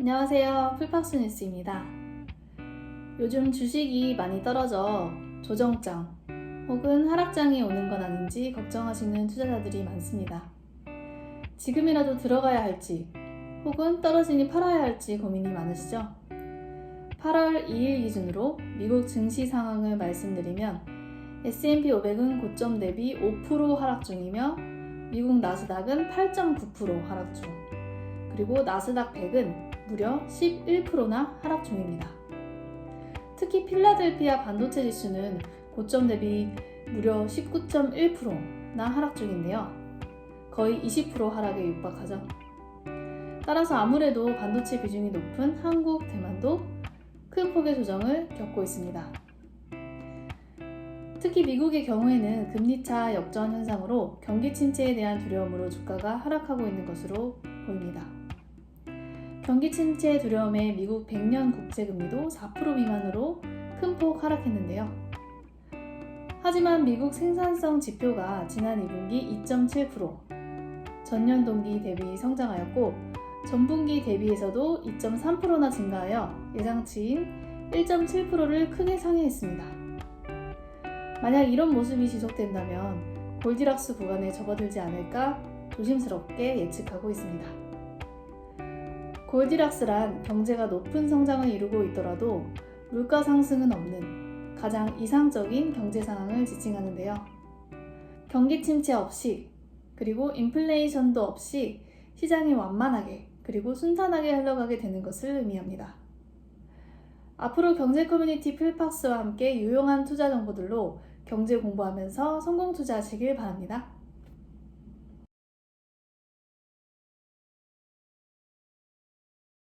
안녕하세요. 풀팍스 뉴스입니다. 요즘 주식이 많이 떨어져 조정장 혹은 하락장이 오는 건 아닌지 걱정하시는 투자자들이 많습니다. 지금이라도 들어가야 할지 혹은 떨어지니 팔아야 할지 고민이 많으시죠? 8월 2일 기준으로 미국 증시 상황을 말씀드리면 S&P 500은 고점 대비 5% 하락 중이며 미국 나스닥은 8.9% 하락 중. 그리고 나스닥 100은 무려 11%나 하락 중입니다. 특히 필라델피아 반도체 지수는 고점 대비 무려 19.1%나 하락 중인데요. 거의 20% 하락에 육박하죠. 따라서 아무래도 반도체 비중이 높은 한국, 대만도 큰 폭의 조정을 겪고 있습니다. 특히 미국의 경우에는 금리차 역전 현상으로 경기 침체에 대한 두려움으로 주가가 하락하고 있는 것으로 보입니다. 경기 침체 두려움에 미국 100년 국채 금리도 4% 미만으로 큰 폭 하락했는데요. 하지만 미국 생산성 지표가 지난 2분기 2.7%, 전년 동기 대비 성장하였고 전분기 대비해서도 2.3%나 증가하여 예상치인 1.7%를 크게 상회했습니다. 만약 이런 모습이 지속된다면 골디락스 구간에 접어들지 않을까 조심스럽게 예측하고 있습니다. 골디락스란 경제가 높은 성장을 이루고 있더라도 물가 상승은 없는 가장 이상적인 경제 상황을 지칭하는데요. 경기 침체 없이 그리고 인플레이션도 없이 시장이 완만하게 그리고 순탄하게 흘러가게 되는 것을 의미합니다. 앞으로 경제 커뮤니티 풀팍스와 함께 유용한 투자 정보들로 경제 공부하면서 성공 투자하시길 바랍니다.